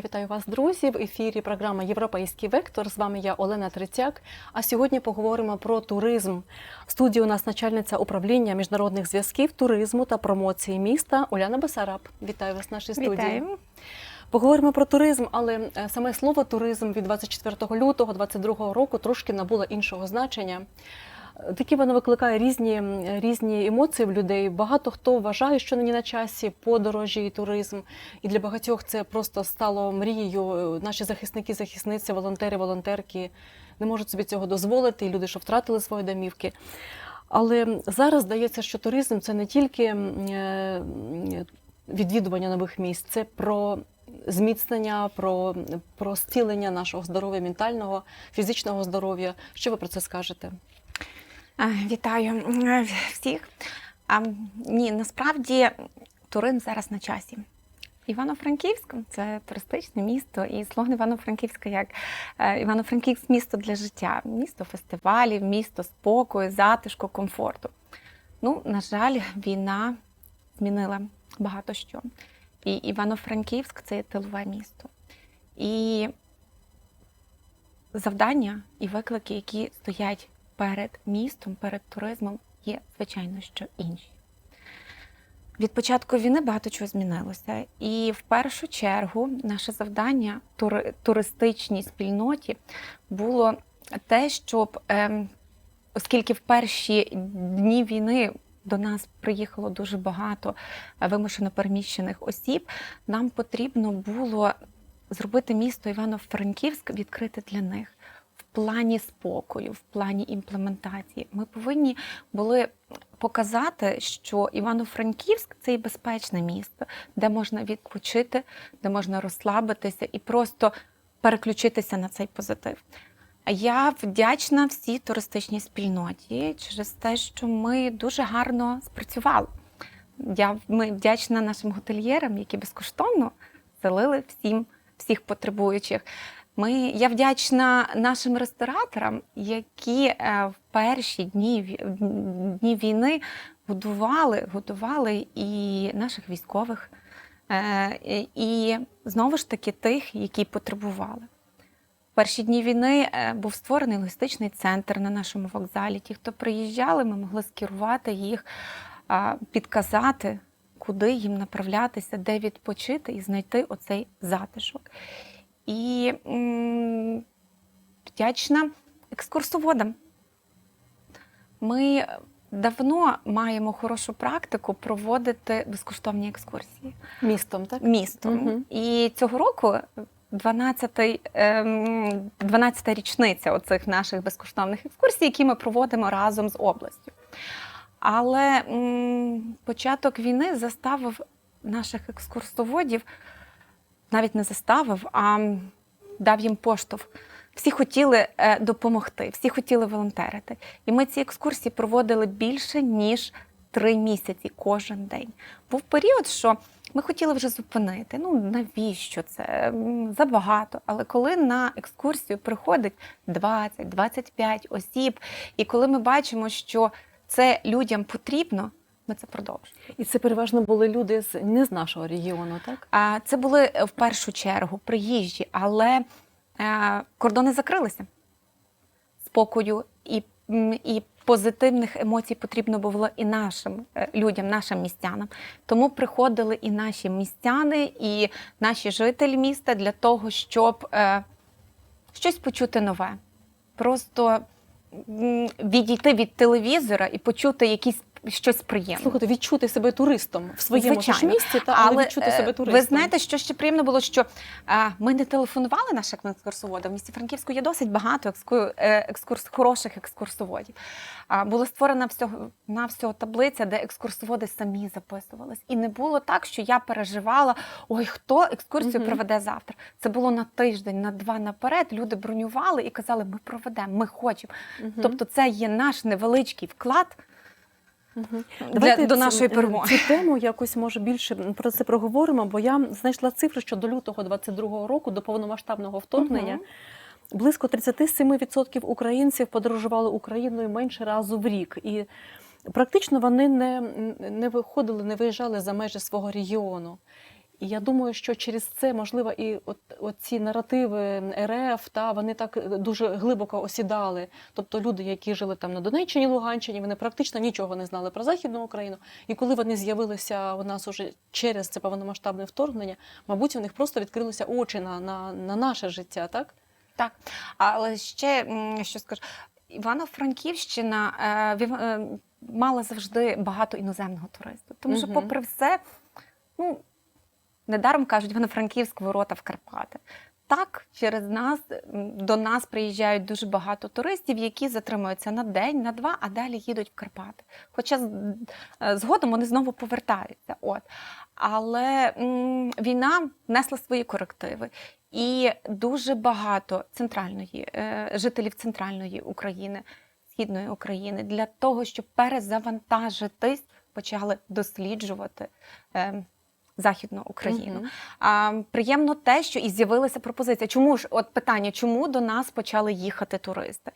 Я вітаю вас, друзі. В ефірі програма Європейський вектор. З вами я Олена Третяк. А сьогодні поговоримо про туризм. В студії у нас начальниця управління міжнародних зв'язків, туризму та промоції міста Уляна Басараб. Вітаю вас в нашій студії. Вітаємо. Поговоримо про туризм, але е, саме слово туризм від 24 лютого 2022 року трошки набуло іншого значення. Такі воно викликає різні, різні емоції в людей. Багато хто вважає, що нині на часі подорожі і туризм. І для багатьох це просто стало мрією. Наші захисники, захисниці, волонтери, волонтерки не можуть собі цього дозволити. І люди, що втратили свої домівки. Але зараз здається, що туризм це не тільки е, відвідування нових місць, це про зміцнення, про, про зцілення нашого здоров'я, ментального, фізичного здоров'я. Що ви про це скажете? Вітаю е, всіх. А, ні, насправді туризм зараз на часі. Івано-Франківськ це туристичне місто, і слоган Івано-Франківська як е, Івано-Франківськ місто для життя, місто фестивалів, місто спокою, затишку, комфорту. Ну, на жаль, війна змінила багато що. І Івано-Франківськ це тилове місто. І завдання і виклики, які стоять перед містом, перед туризмом, є, звичайно, що інші. Від початку війни багато чого змінилося. І в першу чергу наше завдання тури- туристичній спільноті було те, щоб, ем, оскільки в перші дні війни до нас приїхало дуже багато е, вимушено переміщених осіб, нам потрібно було зробити місто Івано-Франківськ відкрите для них плані спокою, в плані імплементації. Ми повинні були показати, що Івано-Франківськ це і безпечне місто, де можна відпочити, де можна розслабитися і просто переключитися на цей позитив. Я вдячна всій туристичній спільноті через те, що ми дуже гарно спрацювали. Я ми вдячна нашим готельєрам, які безкоштовно селили всім всіх потребуючих. Ми, я вдячна нашим рестораторам, які е, в перші дні, дні війни годували, годували і наших військових, е, і- знову ж таки тих, які потребували. В перші дні війни е, був створений логістичний центр на нашому вокзалі. Ті, хто приїжджали, ми могли скерувати їх, підказати, куди їм направлятися, де відпочити і знайти оцей затишок. І м, вдячна екскурсоводам. Ми давно маємо хорошу практику проводити безкоштовні екскурсії Містом, так? містом. Мгм. І цього року 12-й, ем, 12-та річниця оцих наших безкоштовних екскурсій, які ми проводимо разом з областю. Але м, початок війни заставив наших екскурсоводів, навіть не заставив, а дав їм поштовх. Всі хотіли е, допомогти, всі хотіли волонтерити. І ми ці екскурсії проводили більше, ніж три місяці кожен день. Був період, що ми хотіли вже зупинити. Ну навіщо це? Забагато. Але коли на екскурсію приходить 20-25 осіб, і коли ми бачимо, що це людям потрібно, ми це продовжуємо. І це переважно були люди з не з нашого регіону, так? А це були е, в першу чергу приїжджі, але е, кордони закрилися. Спокою і, і позитивних емоцій потрібно було і нашим е, людям, нашим містянам. Тому приходили і наші містяни, і наші жителі міста для того, щоб е, щось почути нове. Просто відійти від телевізора і почути якісь щось приємне. Слухайте, відчути себе туристом в своєму ж місті, та, але, відчути е, себе туристом. Ви знаєте, що ще приємно було, що е, ми не телефонували нашим екскурсоводам. В місті Франківську є досить багато екску- е, екскурс, хороших екскурсоводів. А, була створена всього на всього таблиця, де екскурсоводи самі записувались. І не було так, що я переживала, ой, хто екскурсію Мгм. проведе завтра. Це було на тиждень, на два наперед. Люди бронювали і казали, ми проведемо, ми хочемо. Мгм. Тобто, це є наш невеличкий вклад. Для, Давайте до нашої е, перемоги. Цю тему якось може більше про це проговоримо, бо я знайшла цифри, що до лютого 22-го року, до повномасштабного вторгнення, Угу. близько 37% українців подорожували Україною менше разу в рік. І практично вони не, не виходили, не виїжджали за межі свого регіону. І я думаю, що через це можливо і от, от ці наративи РФ, та вони так дуже глибоко осідали. Тобто люди, які жили там на Донеччині, Луганщині, вони практично нічого не знали про Західну Україну. І коли вони з'явилися у нас уже через це повномасштабне вторгнення, мабуть, у них просто відкрилися очі на, на, на наше життя, так? Так, але ще що скажу, Івано-Франківщина е, е, мала завжди багато іноземного туристу. Тому що, попри все, ну недаром кажуть, Івано-Франківськ ворота в Карпати. Так, через нас до нас приїжджають дуже багато туристів, які затримуються на день, на два, а далі їдуть в Карпати. Хоча е, згодом вони знову повертаються. От. Але м, війна внесла свої корективи. І дуже багато центральної е, жителів центральної України, східної України для того, щоб перезавантажитись, почали досліджувати е, Західну Україну. А, приємно те, що і з'явилася пропозиція. Чому ж от питання, чому до нас почали їхати туристи?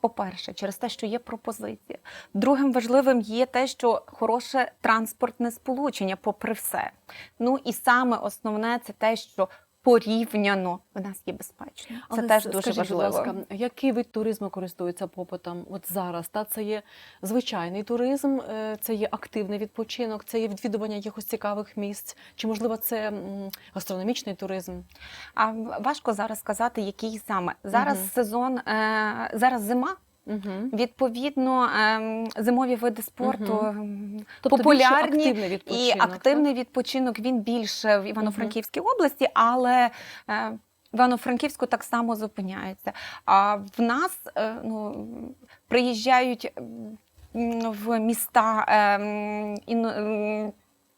По-перше, через те, що є пропозиція. Другим важливим є те, що хороше транспортне сполучення, попри все. Ну і саме основне це те, що порівняно в нас є безпечно. Це Але теж дуже скажіть, важливо. Будь ласка, який вид туризму користується попитом от зараз? Та це є звичайний туризм, е, це є активний відпочинок, це є відвідування якихось цікавих місць, чи можливо це гастрономічний туризм? А важко зараз сказати, який саме зараз Мгм. сезон, е, зараз зима. Угу. Відповідно, ем, зимові види спорту ем, Тобто популярні активний і відпочинок. активний відпочинок він більше в Івано-Франківській області, але е, в Івано-Франківську так само зупиняється. А в нас е, ну, приїжджають в міста ем,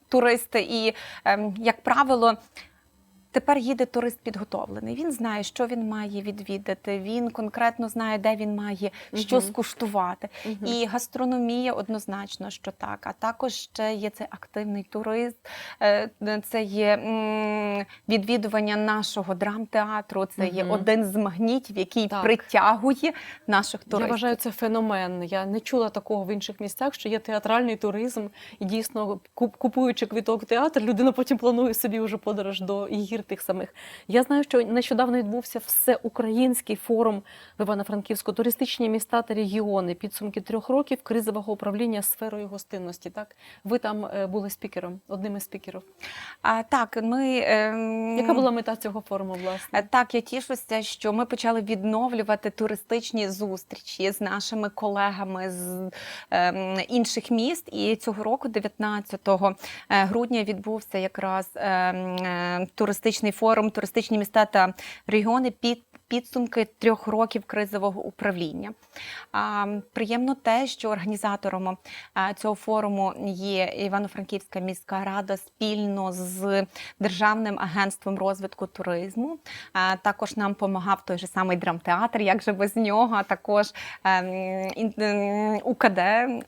туристи, і, як правило, Тепер їде турист підготовлений. Він знає, що він має відвідати. Він конкретно знає, де він має що Мгм. скуштувати. Мгм. І гастрономія однозначно, що так. А також ще є цей активний турист, е, це є відвідування нашого драмтеатру. Це є один з магнітів, який Так. притягує наших туристів. Я вважаю, це феномен. Я не чула такого в інших місцях, що є театральний туризм, і дійсно, куп- купуючи квіток в театр, людина потім планує собі вже подорож до гір тих самих. Я знаю, що нещодавно відбувся всеукраїнський форум в Івано-Франківську туристичні міста та регіони. Підсумки трьох років кризового управління сферою гостинності. Так, ви там е, були спікером, одним із спікерів. А так, ми ем, Яка була мета цього форуму? Власне? Е, Так, я тішуся, що ми почали відновлювати туристичні зустрічі з нашими колегами з ем, інших міст. І цього року, 19 е, грудня, відбувся якраз ем, е, туристичний форум, туристичні міста та регіони під. Підсумки трьох років кризового управління. Приємно те, що організатором цього форуму є Івано-Франківська міська рада спільно з Державним агентством розвитку туризму. Також нам допомагав той же самий драмтеатр, як же без нього, а також ем, ем, УКД,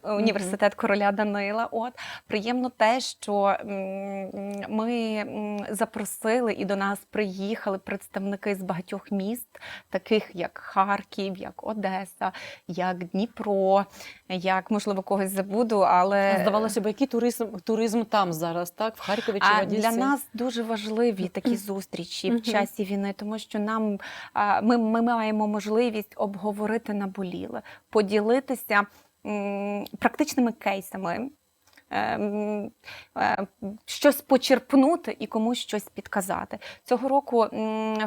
університет короля Данила. От приємно те, що ми запросили і до нас приїхали представники з багатьох міст, таких як Харків, як Одеса, як Дніпро, як можливо когось забуду, але Здавалося б, який туризм туризм там зараз, так в Харкові чи в Одесі? для нас дуже важливі такі зустрічі в часі війни, тому що нам ми, ми маємо можливість обговорити наболіле, поділитися практичними кейсами. Ем, е, Щось почерпнути і комусь щось підказати. Цього року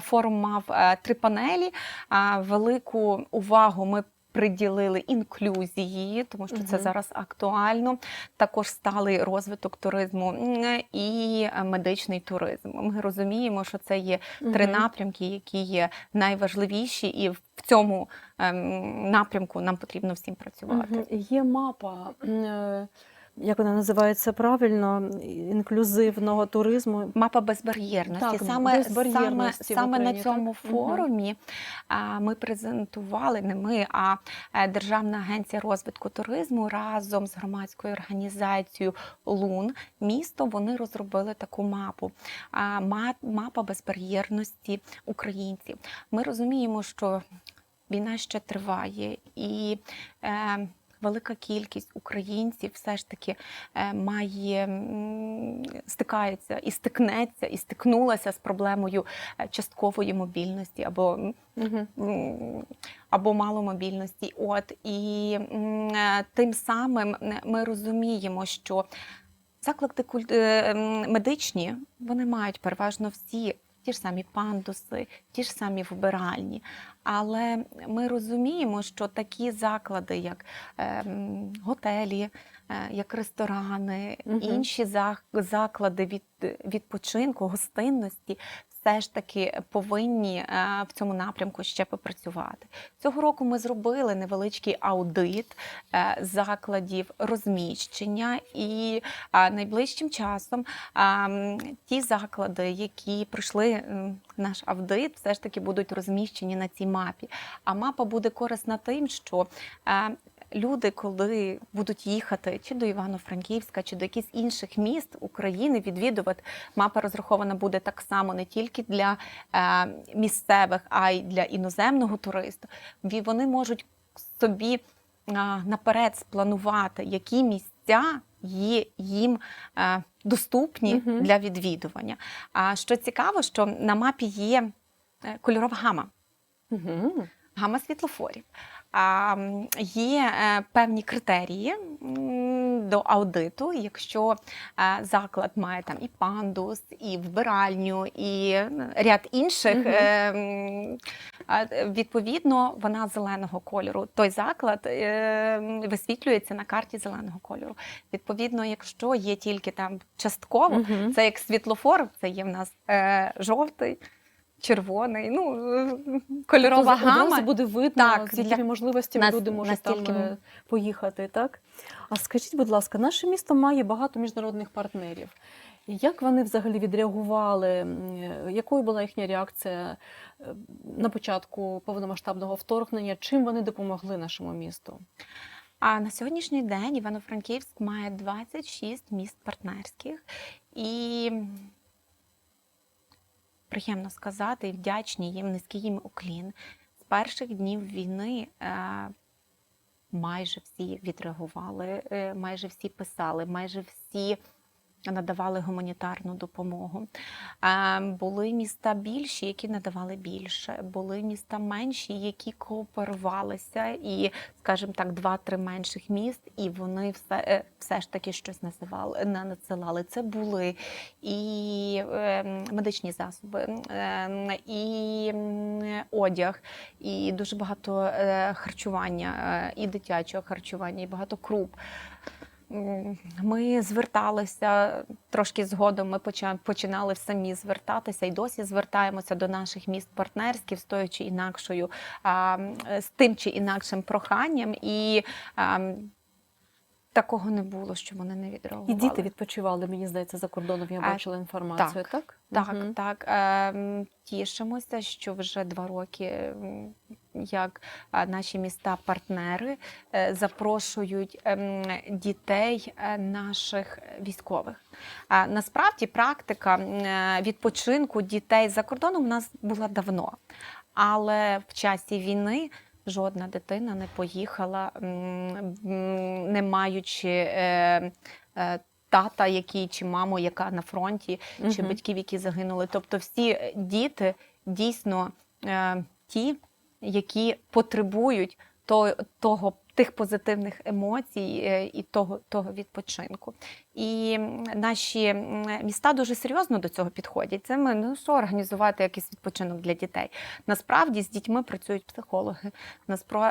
форум мав е, три панелі. Велику увагу ми приділили інклюзії, тому що це зараз актуально. Також сталий розвиток туризму і медичний туризм. Ми розуміємо, що це є три напрямки, які є найважливіші, і в цьому ем, напрямку нам потрібно всім працювати. Є мапа, е, як вона називається правильно, інклюзивного туризму. Мапа безбар'єрності. Так, саме, безбар'єрності саме, саме на цьому так? Форумі а, ми презентували не ми, а е, Державна агенція розвитку туризму разом з громадською організацією Лун місто. Вони розробили таку мапу. Мапа безбар'єрності українців. Ми розуміємо, що війна ще триває і. Е, велика кількість українців все ж таки е, має стикається і стикнеться, і стикнулася з проблемою е, часткової мобільності або Угу. або маломобільності. От і е, тим самим ми розуміємо, що заклади медичні вони мають переважно всі. Ті ж самі пандуси, ті ж самі вбиральні. Але ми розуміємо, що такі заклади, як е, готелі, е, як ресторани, угу. інші зак- заклади від, відпочинку, гостинності, все ж таки повинні е, в цьому напрямку ще попрацювати. Цього року ми зробили невеличкий аудит е, закладів розміщення, і е, найближчим часом ті заклади, які пройшли наш аудит, все ж таки будуть розміщені на цій мапі. А мапа буде корисна тим, що люди, коли будуть їхати чи до Івано-Франківська, чи до якихось інших міст України відвідувати, мапа розрахована буде так само не тільки для е, місцевих, а й для іноземного туриста. Вони можуть собі а, наперед спланувати, які місця є їм е, доступні Мгм. для відвідування. А що цікаво, що на мапі є е, кольорова гама Угу. гама світлофорів. А, є е, певні критерії до аудиту. Якщо е, заклад має там і пандус, і вбиральню, і ряд інших, е, відповідно, вона зеленого кольору. Той заклад висвітлюється на карті зеленого кольору. Відповідно, якщо є тільки там частково, Угу. це як світлофор, це є в нас жовтий. Червоний, ну е, кольорова гама. Одразу буде видно, Так, з якими для- можливостями нас- люди можуть настільки там ми- е, поїхати. Так? А скажіть, будь ласка, наше місто має багато міжнародних партнерів. Як вони взагалі відреагували? е, Якою була їхня реакція на початку повномасштабного вторгнення? Чим вони допомогли нашому місту? А на сьогоднішній день Івано-Франківськ має 26 міст партнерських і приємно сказати, вдячні їм, низький їм уклін. З перших днів війни е, майже всі відреагували, е, майже всі писали, майже всі надавали гуманітарну допомогу. Були міста більші, які надавали більше, були міста менші, які кооперувалися, і, скажімо так, два-три менших міст, і вони все, е, все ж таки щось називали, на- надсилали. Це були і е, медичні засоби, е, і одяг, і дуже багато е, харчування, е, і дитячого харчування, і багато круп. Ми зверталися трошки згодом. Ми починали самі звертатися і досі звертаємося до наших міст партнерських з тою чи інакшою, з тим чи інакшим проханням. І а, м, такого не було, що вони не І діти відпочивали, мені здається, за кордоном. Я бачила інформацію, так? Так, Мгм. так. Ем, Тішимося, що вже два роки, як наші міста-партнери е, запрошують ем, дітей е, наших військових. А Насправді практика е, відпочинку дітей за кордоном у нас була давно, але в часі війни. Жодна дитина не поїхала, не маючи е, е, тата, який чи маму, яка на фронті, чи батьків, які загинули. Тобто, всі е, діти дійсно ті, які потребують то, того. Тих позитивних емоцій і того, того відпочинку. І наші міста дуже серйозно до цього підходять. Це ми ну що організувати якийсь відпочинок для дітей. Насправді з дітьми працюють психологи.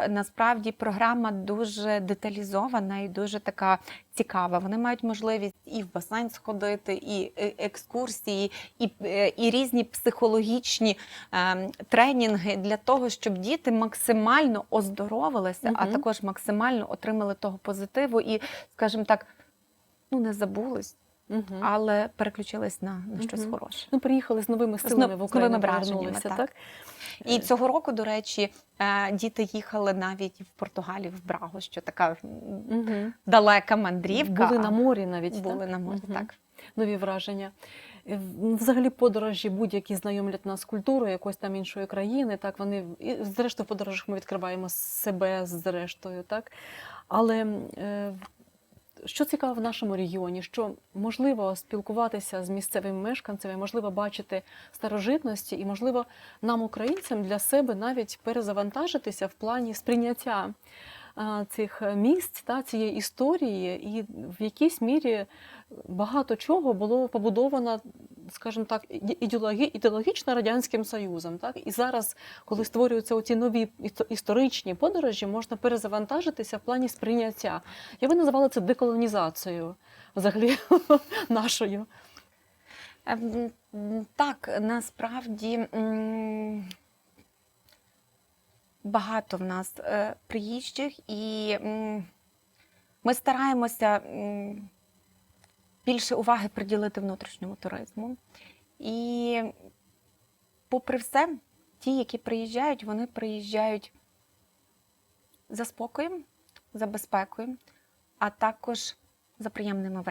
Насправді програма дуже деталізована і дуже така цікава. Вони мають можливість і в басейн сходити, і е, екскурсії, і, е, і різні психологічні е, тренінги для того, щоб діти максимально оздоровилися, а також максимально отримали того позитиву і, скажімо так, ну не забулись, Мгм. але переключились на, на щось Мгм. хороше. Ну, приїхали з новими силами в Україну, враженнями, так. так? І цього року, до речі, е, діти їхали навіть в Португалію, в Брагу, що така Угу. далека мандрівка. Були на морі навіть. були так? на морі, Мгм. так. Нові враження. е, взагалі подорожі будь-які знайомлять нас з культурою якоїсь там іншої країни. Так вони і зрештою в подорожах ми відкриваємо себе зрештою, так. Але е, що цікаво в нашому регіоні, що можливо спілкуватися з місцевими мешканцями, можливо бачити старожитності, і можливо нам, українцям, для себе навіть перезавантажитися в плані сприйняття цих місць та цієї історії, і в якійсь мірі багато чого було побудовано, скажімо так, ідеологі, ідеологічно радянським союзом. Так і зараз, коли створюються оці нові історичні подорожі, можна перезавантажитися в плані сприйняття. Я би називала це деколонізацією, взагалі нашою. Ем, Так, насправді багато в нас е, приїжджих, і ми стараємося більше уваги приділити внутрішньому туризму. І, попри все, ті, які приїжджають, вони приїжджають за спокоєм, за безпекою, а також за приємними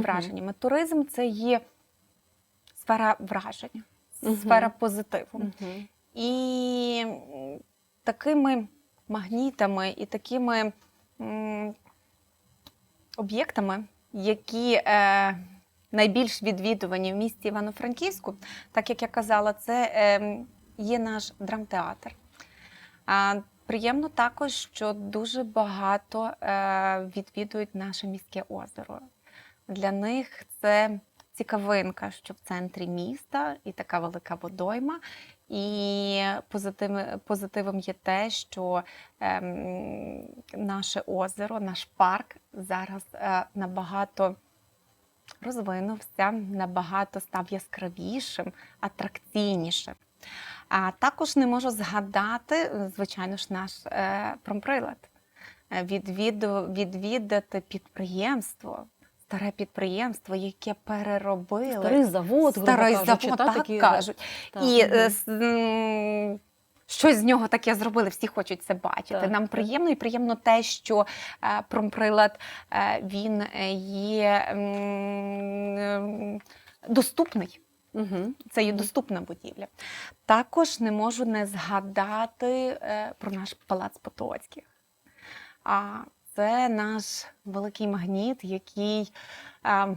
враженнями. Туризм це є сфера вражень, Мгм. сфера позитиву. Мгм. І такими магнітами і такими м, об'єктами, які е, найбільш відвідувані в місті Івано-Франківську, так як я казала, це е, є наш драмтеатр. А, приємно також, що дуже багато е, відвідують наше міське озеро. Для них це цікавинка, що в центрі міста і така велика водойма. І позитив, позитивом є те, що ем, наше озеро, наш парк зараз е, набагато розвинувся, набагато став яскравішим, атракційнішим. А також не можу згадати, звичайно ж, наш е, промприлад. Е, відвідати підприємство, старе підприємство, яке переробили. Старий завод, грубо кажучи, завод, та, так такі, кажуть. так, І мгм. е, щось з нього таке зробили, всі хочуть це бачити. Так, Нам так. приємно і приємно те, що е, промприлад е, він є доступний. Мгм. Це є доступна будівля. Також не можу не згадати е, про наш палац Потоцьких. А це наш великий магніт, який е,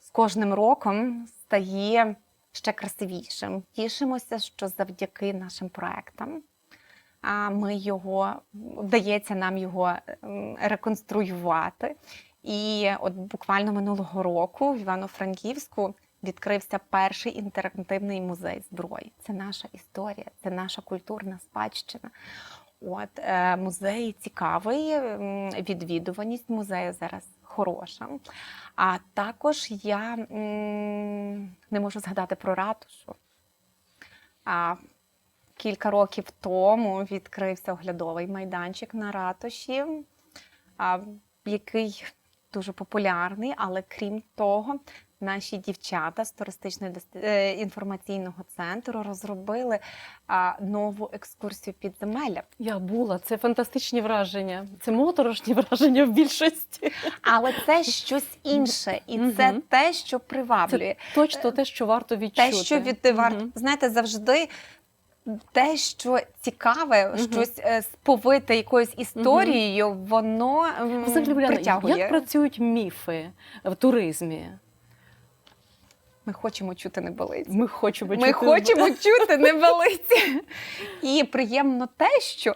з кожним роком стає ще красивішим. Тішимося, що завдяки нашим проектам ми його вдається нам його реконструювати. І от буквально минулого року в Івано-Франківську відкрився перший інтерактивний музей зброї. Це наша історія, це наша культурна спадщина. От е, музей цікавий, відвідуваність музею зараз хороша. А також я не можу згадати про ратушу. А, кілька років тому відкрився оглядовий майданчик на ратуші, який дуже популярний, але крім того, наші дівчата з туристичного інформаційного центру розробили нову екскурсію підземелля. Я була, це фантастичні враження. Це моторошні враження в більшості. Але це щось інше, і це Мгм. те, що приваблює. Це точно те, що варто відчути. Те, що від варто, Мгм. знаєте, завжди те, що цікаве, Мгм. щось е, сповите якоюсь історією, воно м, Взагалі, притягує. як працюють міфи в туризмі? Ми хочемо чути небелиці. Ми хочемо Ми чути- хочемо чути небелиці. І приємно те, що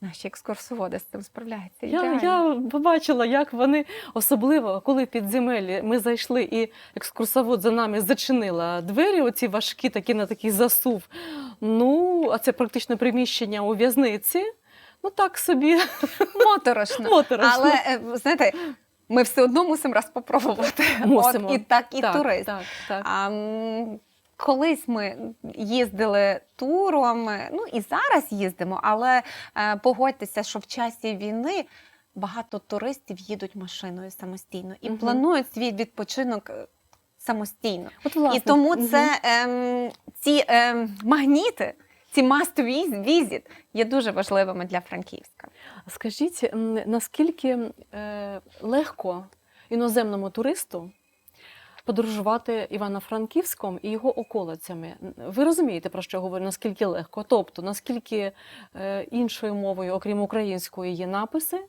наші екскурсоводи з цим справляються. Я, я побачила, як вони, особливо коли підземелі ми зайшли, і екскурсовод за нами зачинила двері, оці важкі, такі на такий засув. Ну, а це практично приміщення у в'язниці. Ну так собі Моторошно. моторошно. Але е, знаєте, ми все одно мусимо раз попробувати. Мусимо. От і так, і так, турист. Так, так. А, колись ми їздили туром, е, ну і зараз їздимо, але е, погодьтеся, що в часі війни багато туристів їдуть машиною самостійно і Мгм. планують свій відпочинок е, самостійно. От, власне, і тому мгм. це ем, ці ем, магніти, ці must visit є дуже важливими для Франківська. Скажіть, наскільки е, легко іноземному туристу подорожувати Івано-Франківськом і його околицями. Ви розумієте, про що я говорю, наскільки легко? Тобто, наскільки е, іншою мовою, окрім української, є написи,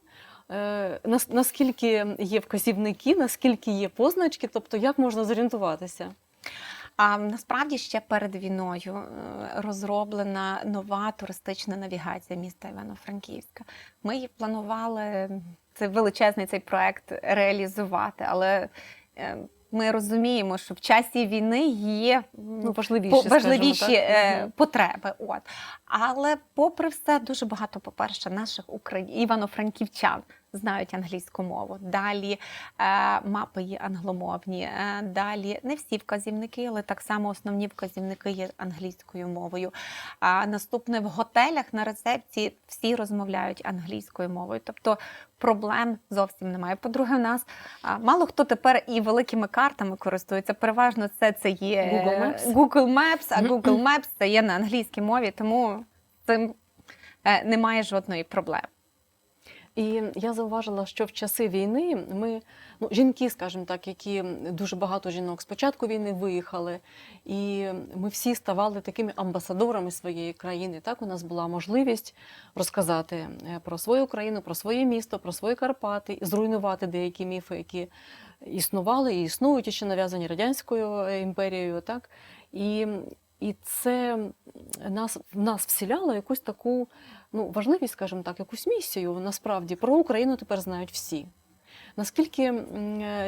е, наскільки є вказівники, наскільки є позначки, тобто як можна зорієнтуватися? А насправді ще перед війною е, розроблена нова туристична навігація міста Івано-Франківська. Ми її планували це величезний цей проект реалізувати, але е, ми розуміємо, що в часі війни є Ну, важливіші, по- скажімо важливіші так. е, потреби. От. Але, попри все, дуже багато, по-перше, наших украї... івано-франківчан знають англійську мову. Далі е, мапи є англомовні. Е, далі не всі вказівники, але так само основні вказівники є англійською мовою. А наступне в готелях на рецепції всі розмовляють англійською мовою. Тобто проблем зовсім немає. По-друге, в нас мало хто тепер і великими картами користується. Переважно це, це є Google Maps. Google Maps, а Google Maps це є на англійській мові, тому цим е, немає жодної проблеми. І я зауважила, що в часи війни ми, ну, жінки, скажімо так, які дуже багато жінок з початку війни виїхали, і ми всі ставали такими амбасадорами своєї країни. Так, у нас була можливість розказати е, про свою країну, про своє місто, про свої Карпати, зруйнувати деякі міфи, які існували і існують і ще нав'язані радянською е, імперією. Так? І, і це нас, в нас вселяло якусь таку ну, важливість, скажімо так, якусь місію. Насправді про Україну тепер знають всі. Наскільки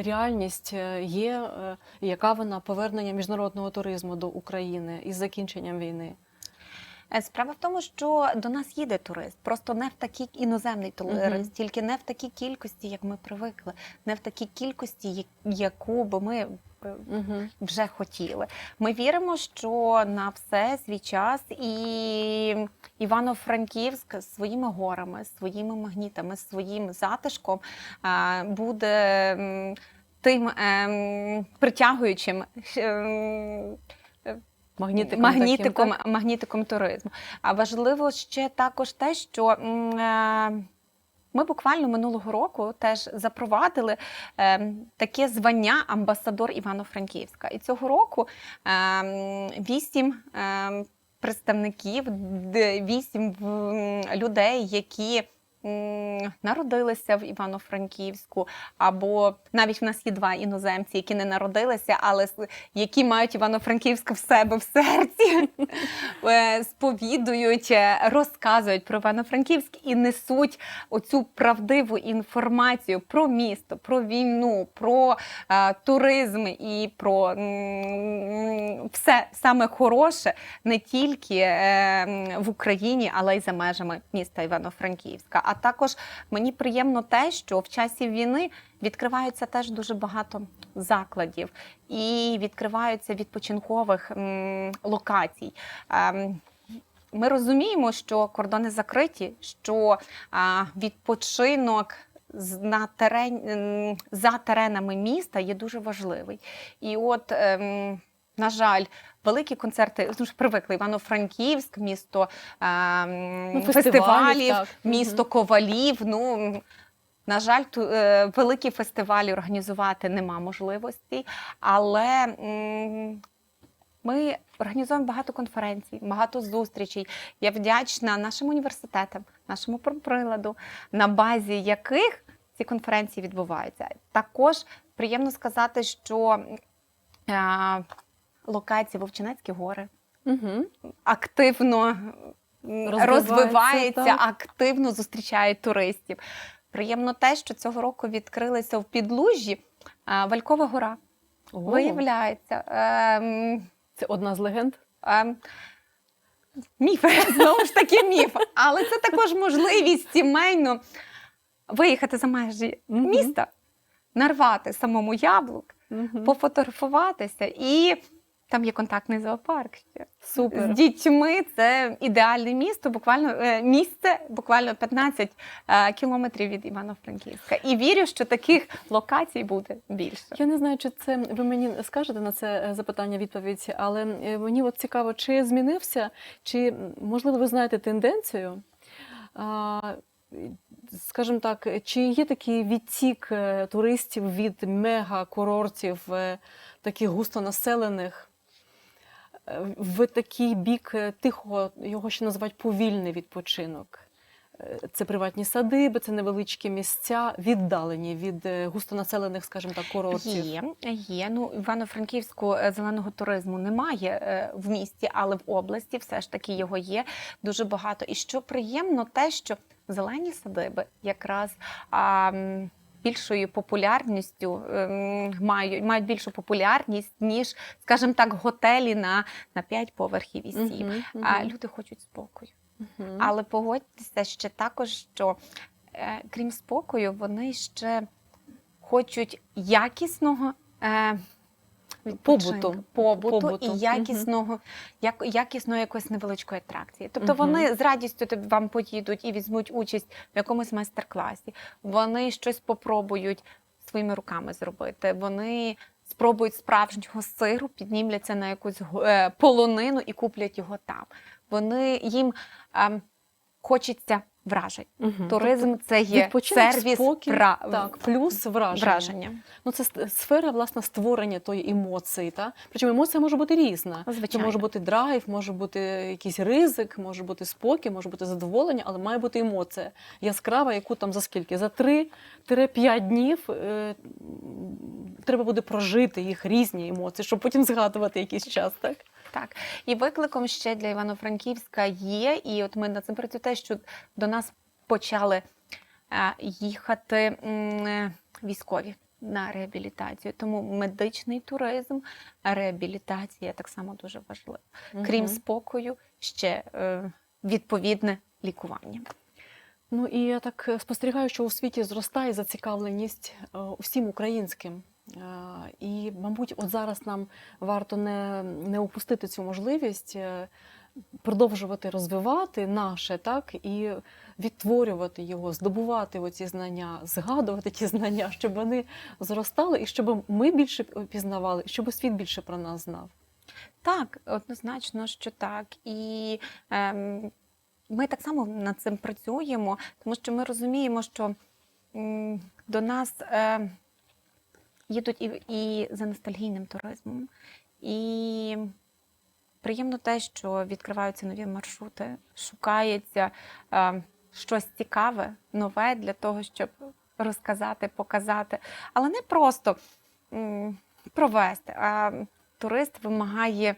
реальність е, є, е, яка вона повернення міжнародного туризму до України із закінченням війни? Е, Справа в тому, що до нас їде турист, просто не в такій іноземний турист, Мгм. тільки не в такій кількості, як ми привикли, не в такій кількості, яку би ми Угу. вже хотіли. Ми віримо, що на все свій час і Івано-Франківськ своїми горами, своїми магнітами, своїм затишком а, буде тим ем, притягуючим. ем, Магнітиком, магнітиком, таким, магнітиком туризму. А важливо ще також те, що е, ми буквально минулого року теж запровадили е, таке звання амбасадор Івано-Франківська. І цього року е, вісім е, представників, вісім людей, які народилися в Івано-Франківську, або навіть в нас є два іноземці, які не народилися, але які мають Івано-Франківськ в себе в серці, е, сповідують, е, розказують про Івано-Франківськ і несуть оцю правдиву інформацію про місто, про війну, про е, туризм і про м, все саме хороше не тільки е, в Україні, але й за межами міста Івано-Франківська. Також мені приємно те, що в часі війни відкриваються теж дуже багато закладів і відкриваються відпочинкових локацій. Ем, Ми розуміємо, що кордони закриті, що відпочинок на терен, за теренами міста є дуже важливий. І от, ем, на жаль, великі концерти, ну ж привикли Івано-Франківськ, місто ем, Ну, фестивалів, так. місто Мгм. ковалів. Ну, на жаль, ту, е, великі фестивалі організувати нема можливості, але м, ми організуємо багато конференцій, багато зустрічей. Я вдячна нашим університетам, нашому приладу, на базі яких ці конференції відбуваються. Також приємно сказати, що е, локації Вовчинецькі гори Угу. активно м, Розвиваються, розвивається, активно зустрічає туристів. Приємно те, що цього року відкрилися в підлужжі Валькова гора. Виявляється. ем, Це одна з легенд. ем, Міф, знову ж таки міф. Але це також можливість сімейно виїхати за межі міста, нарвати самому яблук, Мгм. пофотографуватися і там є контактний зоопарк ще. Супер. З дітьми це ідеальне місто, буквально е, місце, буквально 15 е, кілометрів від Івано-Франківська. І вірю, що таких локацій буде більше. Я не знаю, чи це ви мені скажете на це е, запитання відповідь, але мені от цікаво, чи змінився, чи можливо ви знаєте тенденцію. Скажімо так, чи є такий відтік туристів від мега-курортів, таких густонаселених, в такий бік е, тихого, його ще називають повільний відпочинок? Е, Це приватні садиби, це невеличкі місця, віддалені від е, густонаселених, скажімо так, курортів. Є, є. Ну, Івано-Франківську зеленого туризму немає в місті, але в області все ж таки його є дуже багато. І що приємно, те, що зелені садиби якраз. А, Більшою популярністю ем, мають, мають більшу популярність, ніж, скажімо так, готелі на, на 5 поверхів і 7. Мгм, А мгм, люди хочуть спокою. мгм. Але погодьтеся ще також, що е, крім спокою, вони ще хочуть якісного е, Побуту. побуту, Побуту. і якісного, як, якісної якоїсь невеличкої атракції. Тобто Мгм. вони з радістю вам поїдуть і візьмуть участь в якомусь майстер-класі. Вони щось попробують своїми руками зробити. Вони спробують справжнього сиру, піднімляться на якусь е, полонину і куплять його там. Вони їм ем, хочеться вражень. Мгм. Туризм це є сервіс спокій, пра- так, плюс враження. враження. Ну, це сфера власне створення тої емоції. Та? Причому емоція може бути різна. Це Звичайно. може бути драйв, може бути якийсь ризик, може бути спокій, може бути задоволення, але має бути емоція яскрава, яку там за скільки? За 3-5 днів е, треба буде прожити їх різні емоції, щоб потім згадувати якийсь час. Так? Так. І викликом ще для Івано-Франківська є, і от ми над цим працюємо, те, що до нас почали е, їхати е, військові на реабілітацію. Тому медичний туризм, реабілітація так само дуже важлива. Крім спокою, ще е, відповідне лікування. Ну і я так е, спостерігаю, що у світі зростає зацікавленість усім українським. Е, І, мабуть, от зараз нам варто не, не упустити цю можливість е, продовжувати розвивати наше, так і відтворювати його, здобувати оці знання, згадувати ті знання, щоб вони зростали, і щоб ми більше пізнавали, і щоб світ більше про нас знав. Так, однозначно, що так. І ем, ми так само над цим працюємо, тому що ми розуміємо, що м, до нас е, їдуть і, і за ностальгійним туризмом. І приємно те, що відкриваються нові маршрути, шукається е, щось цікаве, нове для того, щоб розказати, показати. Але не просто м, провести, а турист вимагає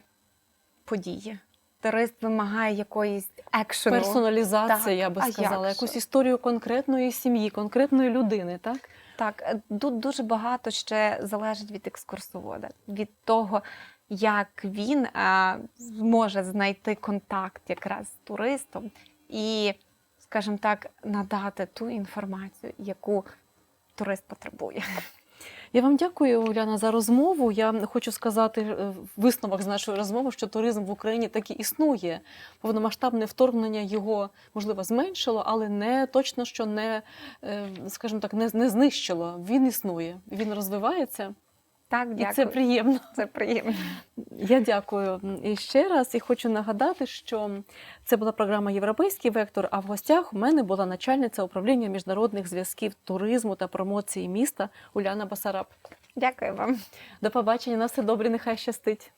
події. Турист вимагає якоїсь екшену. Персоналізація, Так, я би сказала, як якусь історію конкретної сім'ї, конкретної людини, так? Так, е, тут дуже багато ще залежить від екскурсовода, від того, як він е, зможе знайти контакт якраз з туристом і, скажімо так, надати ту інформацію, яку турист потребує. Я вам дякую, Уляна, за розмову. Я хочу сказати в висновок з нашої розмови, що туризм в Україні таки існує. Повномасштабне вторгнення його можливо зменшило, але не точно що не, е, скажімо так, не, не знищило. Він існує, він розвивається, Так, і це приємно. це приємно. Я дякую і ще раз і хочу нагадати, що це була програма Європейський вектор. А в гостях у мене була начальниця управління міжнародних зв'язків туризму та промоції міста Уляна Басараб. Дякую вам. До побачення, на все добре, нехай щастить.